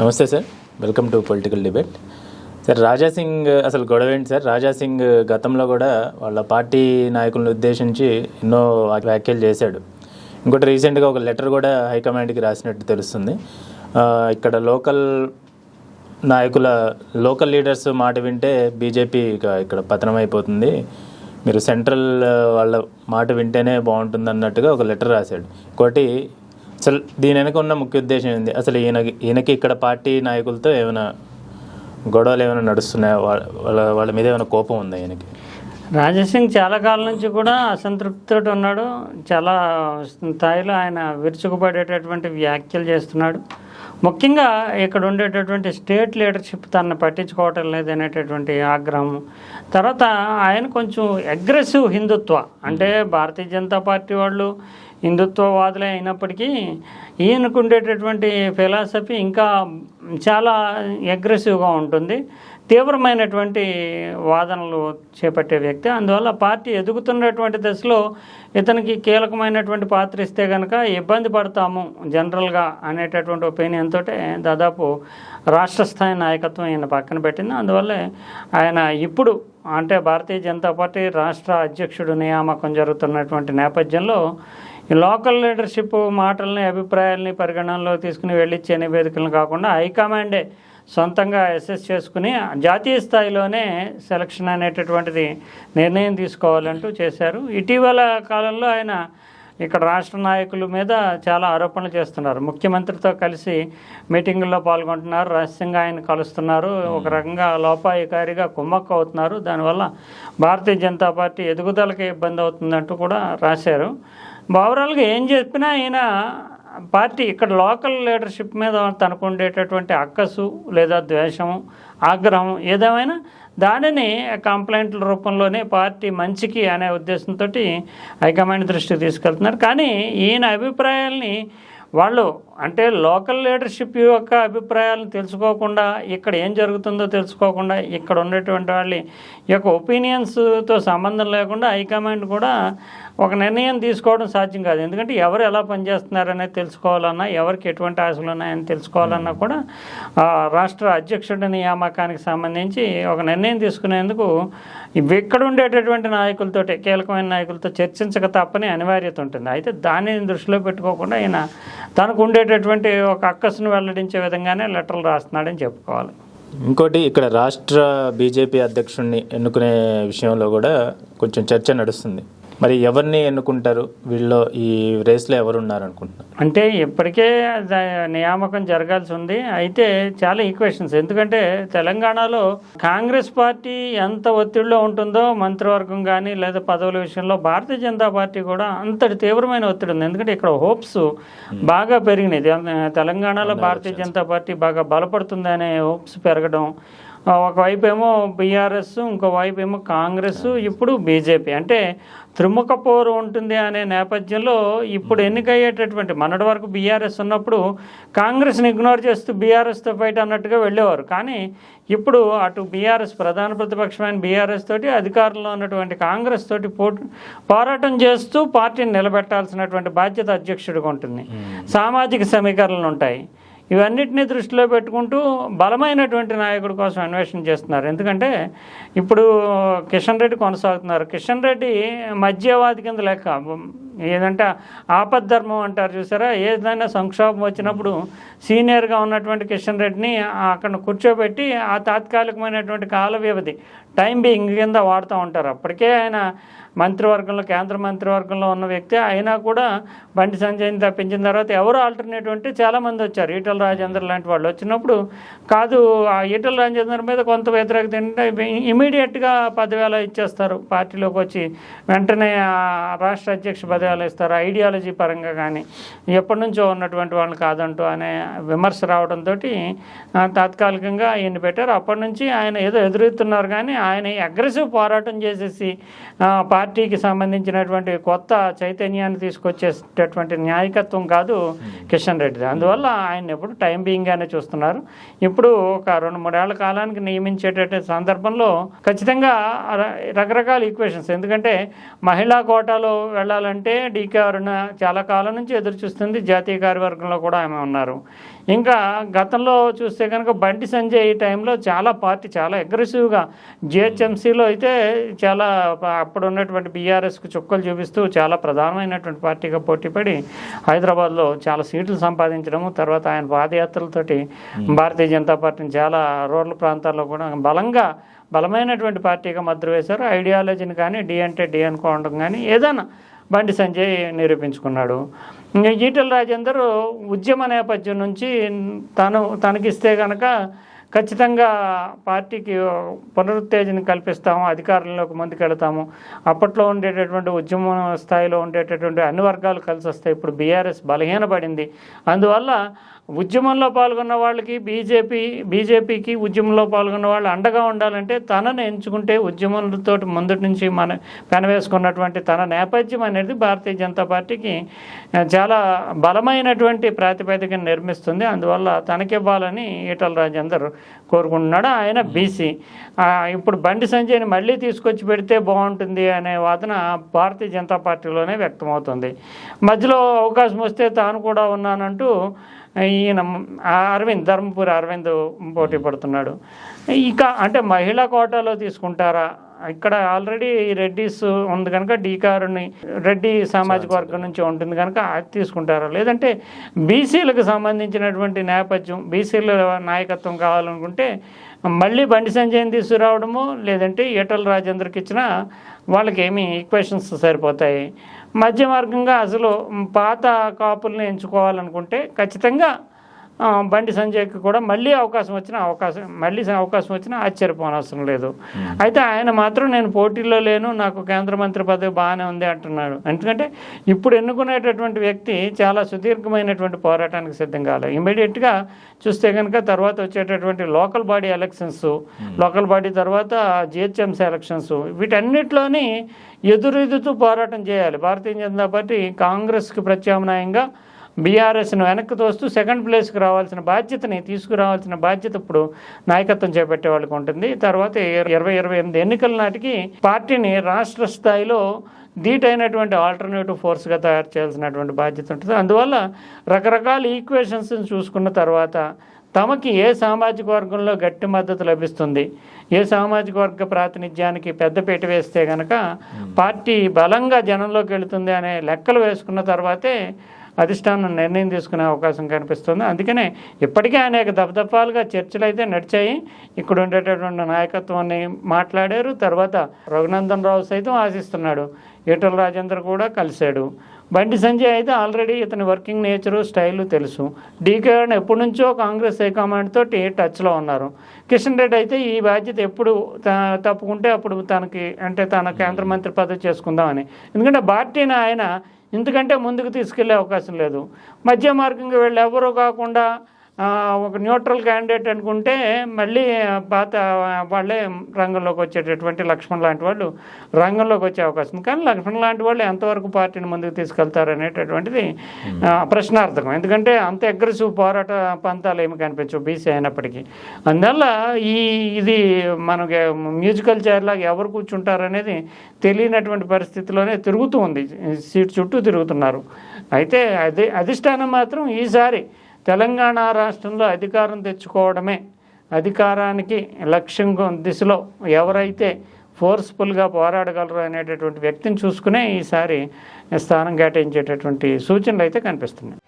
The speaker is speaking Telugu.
నమస్తే sir. Welcome to political debate sir Raja Singh అసలు గొడవ ఏంటి సార్? రాజా సింగ్ గతంలో కూడా వాళ్ళ పార్టీ నాయకులను ఉద్దేశించి ఎన్నో వ్యాఖ్యలు చేశాడు. ఇంకోటి రీసెంట్గా ఒక లెటర్ కూడా హైకమాండ్కి రాసినట్టు తెలుస్తుంది. ఇక్కడ లోకల్ నాయకుల లోకల్ లీడర్స్ మాట వింటే బీజేపీ ఇక ఇక్కడ పతనం అయిపోతుంది మీరు సెంట్రల్ వాళ్ళ మాట వింటేనే బాగుంటుంది అన్నట్టుగా ఒక లెటర్ రాశాడు. ఇంకోటి అసలు దీని వెనక ఉన్న ముఖ్య ఉద్దేశం ఏంది? అసలు ఈయనకి ఈయనకి ఇక్కడ పార్టీ నాయకులతో ఏమైనా గొడవలు ఏమైనా నడుస్తున్నాయా? వాళ్ళ వాళ్ళ వాళ్ళ మీద ఏమైనా కోపం ఉందా ఈయనకి? రాజసింగ్ చాలా కాలం నుంచి కూడా అసంతృప్తితో ఉన్నాడు. చాలా స్థాయిలో ఆయన విరుచుకుపడేటటువంటి వ్యాఖ్యలు చేస్తున్నాడు. ముఖ్యంగా ఇక్కడ ఉండేటటువంటి స్టేట్ లీడర్షిప్ తనను పట్టించుకోవటం లేదనేటటువంటి ఆగ్రహం. తర్వాత ఆయన కొంచెం అగ్రెసివ్ హిందుత్వ. అంటే భారతీయ జనతా పార్టీ వాళ్ళు హిందుత్వవాదులే అయినప్పటికీ ఈయనకు ఉండేటటువంటి ఫిలాసఫీ ఇంకా చాలా అగ్రెసివ్గా ఉంటుంది. తీవ్రమైనటువంటి వాదనలు చేపట్టే వ్యక్తి. అందువల్ల పార్టీ ఎదుగుతున్నటువంటి దశలో ఇతనికి కీలకమైనటువంటి పాత్ర ఇస్తే కనుక ఇబ్బంది పడతాము జనరల్గా అనేటటువంటి ఒపీనియన్ తోటే దాదాపు రాష్ట్ర స్థాయి నాయకత్వం ఈయన పక్కన పెట్టింది. అందువల్లే ఆయన ఇప్పుడు అంటే భారతీయ జనతా పార్టీ రాష్ట్ర అధ్యక్షుడు నియామకం జరుగుతున్నటువంటి నేపథ్యంలో లోకల్ లీడర్షిప్ మాటల్ని అభిప్రాయాల్ని పరిగణనలో తీసుకుని వెళ్ళిచ్చే నివేదికలను కాకుండా హైకమాండే సొంతంగా అసెస్ చేసుకుని జాతీయ స్థాయిలోనే సెలక్షన్ అనేటటువంటిది నిర్ణయం తీసుకోవాలంటూ చేశారు. ఇటీవల కాలంలో ఆయన ఇక్కడ రాష్ట్ర నాయకుల మీద చాలా ఆరోపణలు చేస్తున్నారు. ముఖ్యమంత్రితో కలిసి మీటింగుల్లో పాల్గొంటున్నారు. రహస్యంగా ఆయన కలుస్తున్నారు. ఒక రకంగా లోపాయికారిగా కుమ్మక్కు అవుతున్నారు. దానివల్ల భారతీయ జనతా పార్టీ ఎదుగుదలకి ఇబ్బంది అవుతుందంటూ కూడా రాశారు. ఓవరాల్గా ఏం చెప్పినా ఈయన పార్టీ ఇక్కడ లోకల్ లీడర్షిప్ మీద తనకు ఉండేటటువంటి అక్కసు లేదా ద్వేషము ఆగ్రహం ఏదేమైనా దానిని కంప్లైంట్ల రూపంలోనే పార్టీ మంచికి అనే ఉద్దేశంతో హైకమాండ్ దృష్టికి తీసుకెళ్తున్నారు. కానీ ఈయన అభిప్రాయాల్ని వాళ్ళు అంటే లోకల్ లీడర్షిప్ యొక్క అభిప్రాయాలను తెలుసుకోకుండా ఇక్కడ ఏం జరుగుతుందో తెలుసుకోకుండా ఇక్కడ ఉండేటువంటి వాళ్ళ యొక్క ఒపీనియన్స్తో సంబంధం లేకుండా హైకమాండ్ కూడా ఒక నిర్ణయం తీసుకోవడం సాధ్యం కాదు. ఎందుకంటే ఎవరు ఎలా పనిచేస్తున్నారనేది తెలుసుకోవాలన్నా ఎవరికి ఎటువంటి ఆశలు ఉన్నాయని తెలుసుకోవాలన్నా కూడా రాష్ట్ర అధ్యక్షుడి నియామకానికి సంబంధించి ఒక నిర్ణయం తీసుకునేందుకు ఇవి ఇక్కడ ఉండేటటువంటి నాయకులతో కీలకమైన నాయకులతో చర్చించక తప్పని అనివార్యత ఉంటుంది. అయితే దానిని దృష్టిలో పెట్టుకోకుండా ఆయన తనకు ఉండేటటువంటి ఒక అక్కసును వెల్లడించే విధంగానే లెటర్లు రాస్తున్నాడని చెప్పుకోవాలి. ఇంకోటి ఇక్కడ రాష్ట్ర బీజేపీ అధ్యక్షుడిని ఎన్నుకునే విషయంలో కూడా కొంచెం చర్చ నడుస్తుంది. మరి ఎవరిని ఎన్నుకుంటారు? వీళ్ళలో ఈ రేస్లో ఎవరు ఉన్నారు అనుకుంటున్నారు అంటే ఇప్పటికే నియామకం జరగాల్సి ఉంది. అయితే చాలా ఈక్వేషన్స్ ఎందుకంటే తెలంగాణలో కాంగ్రెస్ పార్టీ ఎంత ఒత్తిడిలో ఉంటుందో మంత్రివర్గం కానీ లేదా పదవుల విషయంలో భారతీయ జనతా పార్టీ కూడా అంతటి తీవ్రమైన ఒత్తిడి ఉంది. ఎందుకంటే ఇక్కడ హోప్స్ బాగా పెరిగినాయి. తెల- తెలంగాణలో భారతీయ జనతా పార్టీ బాగా బలపడుతుందనే హోప్స్ పెరగడం ఒకవైపు ఏమో బీఆర్ఎస్ ఇంకో వైపు ఏమో కాంగ్రెస్ ఇప్పుడు బీజేపీ. అంటే త్రిముఖ పోరు ఉంటుంది అనే నేపథ్యంలో ఇప్పుడు ఎన్నికయ్యేటటువంటి మొన్నటి వరకు బీఆర్ఎస్ ఉన్నప్పుడు కాంగ్రెస్ని ఇగ్నోర్ చేస్తూ బీఆర్ఎస్తో ఫైట్ అన్నట్టుగా వెళ్ళేవారు. కానీ ఇప్పుడు అటు బీఆర్ఎస్ ప్రధాన ప్రతిపక్షమైన బీఆర్ఎస్ తోటి అధికారంలో ఉన్నటువంటి కాంగ్రెస్ తోటి పోరాటం చేస్తూ పార్టీని నిలబెట్టాల్సినటువంటి బాధ్యత అధ్యక్షుడిగా ఉంటుంది. సామాజిక సమీకరణలు ఉంటాయి. ఇవన్నిటిని దృష్టిలో పెట్టుకుంటూ బలమైనటువంటి నాయకుడి కోసం అన్వేషణ చేస్తున్నారు. ఎందుకంటే ఇప్పుడు కిషన్ రెడ్డి కొనసాగుతున్నారు. కిషన్ రెడ్డి మధ్యవాది కింద లెక్క. ఏదంటే ఆపద్ధర్మం అంటారు చూసారా? ఏదైనా సంక్షోభం వచ్చినప్పుడు సీనియర్గా ఉన్నటువంటి కిషన్ రెడ్డిని అక్కడ కూర్చోబెట్టి ఆ తాత్కాలికమైనటువంటి కాల వ్యవధి టైం బీయింగ్ కింద వాడుతూ ఉంటారు. అప్పటికే ఆయన మంత్రివర్గంలో కేంద్ర మంత్రివర్గంలో ఉన్న వ్యక్తి అయినా కూడా బండి సంజయ్ని తప్పించిన తర్వాత ఎవరు ఆల్టర్నేటివ్ అంటే చాలామంది వచ్చారు. ఈటల రాజేందర్ లాంటి వాళ్ళు వచ్చినప్పుడు కాదు ఆ ఈటల రాజేందర్ మీద కొంత వ్యతిరేకత ఏంటంటే ఇమీడియట్గా పదివేల ఇచ్చేస్తారు. పార్టీలోకి వచ్చి వెంటనే ఆ రాష్ట్ర అధ్యక్ష పదవిలు ఇస్తారు. ఐడియాలజీ పరంగా కానీ ఎప్పటి నుంచో ఉన్నటువంటి వాళ్ళు కాదంటూ అనే విమర్శ రావడంతో తాత్కాలికంగా ఈయన పెట్టారు. అప్పటి నుంచి ఆయన ఏదో ఎదురుతున్నారు కానీ ఆయన అగ్రెసివ్ పోరాటం చేసేసి పార్టీకి సంబంధించినటువంటి కొత్త చైతన్యాన్ని తీసుకొచ్చేటటువంటి న్యాయకత్వం కాదు కిషన్ రెడ్డిది. అందువల్ల ఆయన ఎప్పుడు టైం బీయింగ్గానే చూస్తున్నారు. ఇప్పుడు ఒక రెండు మూడేళ్ళ కాలానికి నియమించేటటువంటి సందర్భంలో ఖచ్చితంగా రకరకాల ఈక్వేషన్స్ ఎందుకంటే మహిళా కోటాలో వెళ్ళాలంటే డీకే అరుణ చాలా కాలం నుంచి ఎదురు చూస్తుంది. జాతీయ కార్యవర్గంలో కూడా ఆమె ఉన్నారు. ఇంకా గతంలో చూస్తే కనుక బండి సంజయ్ ఈ టైంలో చాలా పార్టీ చాలా అగ్రెసివ్గా జిహెచ్ఎంసీలో అయితే చాలా అప్పుడు ఉన్నటువంటి బీఆర్ఎస్కి చుక్కలు చూపిస్తూ చాలా ప్రధానమైనటువంటి పార్టీగా పోటీపడి హైదరాబాద్లో చాలా సీట్లు సంపాదించడము తర్వాత ఆయన పాదయాత్రలతోటి భారతీయ జనతా పార్టీని చాలా రూరల్ ప్రాంతాల్లో కూడా బలంగా బలమైనటువంటి పార్టీగా ముద్ర వేశారు. ఐడియాలజీని కానీ డి అంటే డి అనుకోవడం కానీ ఏదైనా బండి సంజయ్ నిరూపించుకున్నాడు. ఈటల రాజేందర్ ఉద్యమ నేపథ్యం నుంచి తను తనకిస్తే కనుక ఖచ్చితంగా పార్టీకి పునరుత్తేజన కల్పిస్తాము అధికారంలోకి ముందుకెళ్తాము. అప్పట్లో ఉండేటటువంటి ఉద్యమ స్థాయిలో ఉండేటటువంటి అన్ని వర్గాలు కలిసి వస్తాయి ఇప్పుడు బీఆర్ఎస్ బలహీనపడింది. అందువల్ల ఉద్యమంలో పాల్గొన్న వాళ్ళకి బీజేపీ బీజేపీకి ఉద్యమంలో పాల్గొన్న వాళ్ళు అండగా ఉండాలంటే తనను ఎంచుకుంటే ఉద్యమంతో ముందటి నుంచి మన పెనవేసుకున్నటువంటి తన నేపథ్యం అనేది భారతీయ జనతా పార్టీకి చాలా బలమైనటువంటి ప్రాతిపదికను నిర్మిస్తుంది. అందువల్ల తనకివ్వాలని ఈటల రాజేందర్ కోరుకుంటున్నాడు. ఆయన బీసీ. ఇప్పుడు బండి సంజయ్ని మళ్ళీ తీసుకొచ్చి పెడితే బాగుంటుంది అనే వాదన భారతీయ జనతా పార్టీలోనే వ్యక్తమవుతుంది. మధ్యలో అవకాశం వస్తే తాను కూడా ఉన్నానంటూ ఈయన అరవింద్ ధర్మపురి అరవింద్ పోటీ పడుతున్నాడు. ఇక అంటే మహిళా కోటాలో తీసుకుంటారా? ఇక్కడ ఆల్రెడీ రెడ్డిస్ ఉంది కనుక డీకారుని రెడ్డి సామాజిక వర్గం నుంచి ఉంటుంది కనుక అది తీసుకుంటారా? లేదంటే బీసీలకు సంబంధించినటువంటి నేపథ్యం బీసీల నాయకత్వం కావాలనుకుంటే మళ్ళీ బండి సంజయ్ని తీసుకురావడము లేదంటే ఈటల రాజేంద్రకి ఇచ్చిన వాళ్ళకి ఏమి ఈక్వేషన్స్ సరిపోతాయి. మధ్య మార్గంగా అసలు పాత కాపుల్ని ఎంచుకోవాలనుకుంటే ఖచ్చితంగా బండి సంజయ్కి కూడా మళ్ళీ అవకాశం వచ్చిన అవకాశం మళ్ళీ అవకాశం వచ్చినా ఆశ్చర్యపోనవసరం లేదు. అయితే ఆయన మాత్రం నేను పోటీలో లేను నాకు కేంద్ర మంత్రి పదవి బాగానే ఉంది అంటున్నాడు. ఎందుకంటే ఇప్పుడు ఎన్నుకునేటటువంటి వ్యక్తి చాలా సుదీర్ఘమైనటువంటి పోరాటానికి సిద్ధం కావాలి ఇమీడియట్గా చూస్తే కనుక తర్వాత వచ్చేటటువంటి local body elections local body తర్వాత జిహెచ్ఎంసీ ఎలక్షన్స్ వీటన్నిటిలోని ఎదురెదుతూ పోరాటం చేయాలి. భారతీయ జనతా పార్టీ కాంగ్రెస్కి ప్రత్యామ్నాయంగా బీఆర్ఎస్ను వెనక్కి తోస్తూ సెకండ్ ప్లేస్కి రావాల్సిన బాధ్యతని తీసుకురావాల్సిన బాధ్యత ఇప్పుడు నాయకత్వం చేపట్టే వాళ్ళకి ఉంటుంది. తర్వాత ఇరవై ఇరవై ఎనిమిది ఎన్నికల నాటికి పార్టీని రాష్ట్ర స్థాయిలో ధీటైనటువంటి ఆల్టర్నేటివ్ ఫోర్స్గా తయారు చేయాల్సినటువంటి బాధ్యత ఉంటుంది. అందువల్ల రకరకాల ఈక్వేషన్స్ చూసుకున్న తర్వాత తమకి ఏ సామాజిక వర్గంలో గట్టి మద్దతు లభిస్తుంది ఏ సామాజిక వర్గ ప్రాతినిధ్యానికి పెద్దపీట వేస్తే గనక పార్టీ బలంగా జనంలోకి వెళుతుంది అనే లెక్కలు వేసుకున్న తర్వాతే అధిష్టానం నిర్ణయం తీసుకునే అవకాశం కనిపిస్తుంది. అందుకనే ఇప్పటికే అనేక దఫదఫాలుగా చర్చలు అయితే నడిచాయి. ఇక్కడ ఉండేటటువంటి నాయకత్వాన్ని మాట్లాడారు. తర్వాత రఘునందన్ రావు సైతం ఆశిస్తున్నాడు. ఈటల రాజేందర్ కూడా కలిశాడు. బండి సంజయ్ అయితే ఆల్రెడీ ఇతని వర్కింగ్ నేచరు స్టైలు తెలుసు. డీకే ఎప్పటి నుంచో కాంగ్రెస్ హైకమాండ్ తోటి టచ్లో ఉన్నారు. కిషన్ రెడ్డి అయితే ఈ బాధ్యత ఎప్పుడు త- తప్పుకుంటే అప్పుడు తనకి అంటే తన కేంద్ర మంత్రి పదవి చేసుకుందామని. ఎందుకంటే పార్టీని ఆయన ఇంతకంటే ముందుకు తీసుకెళ్ళే అవకాశం లేదు. మధ్య మార్గంగా వెళ్ళి ఎవరో కాకుండా ఒక న్యూట్రల్ క్యాండిడేట్ అనుకుంటే మళ్ళీ పాత వాళ్ళే రంగంలోకి వచ్చేటటువంటి లక్ష్మణ్ లాంటి వాళ్ళు రంగంలోకి వచ్చే అవకాశం. ఉంది. కానీ లక్ష్మణ్ లాంటి వాళ్ళు ఎంతవరకు పార్టీని ముందుకు తీసుకెళ్తారు అనేటటువంటిది ప్రశ్నార్థకం. ఎందుకంటే అంత అగ్రెసివ్ పోరాట పంతాలు ఏమి కనిపించవు బీసీ అయినప్పటికీ. అందువల్ల ఈ ఇది మనకి మ్యూజికల్ చైర్ లాగా ఎవరు కూర్చుంటారు అనేది తెలియనటువంటి పరిస్థితిలోనే తిరుగుతూ ఉంది. సీట్ చుట్టూ తిరుగుతున్నారు. అయితే అదే అధిష్టానం మాత్రం ఈసారి తెలంగాణ రాష్ట్రంలో అధికారం తెచ్చుకోవడమే అధికారానికి లక్ష్యం దిశలో ఎవరైతే ఫోర్స్ఫుల్గా పోరాడగలరు అనేటటువంటి వ్యక్తిని చూసుకునే ఈసారి స్థానం కేటాయించేటటువంటి సూచనలు అయితే కనిపిస్తున్నాయి.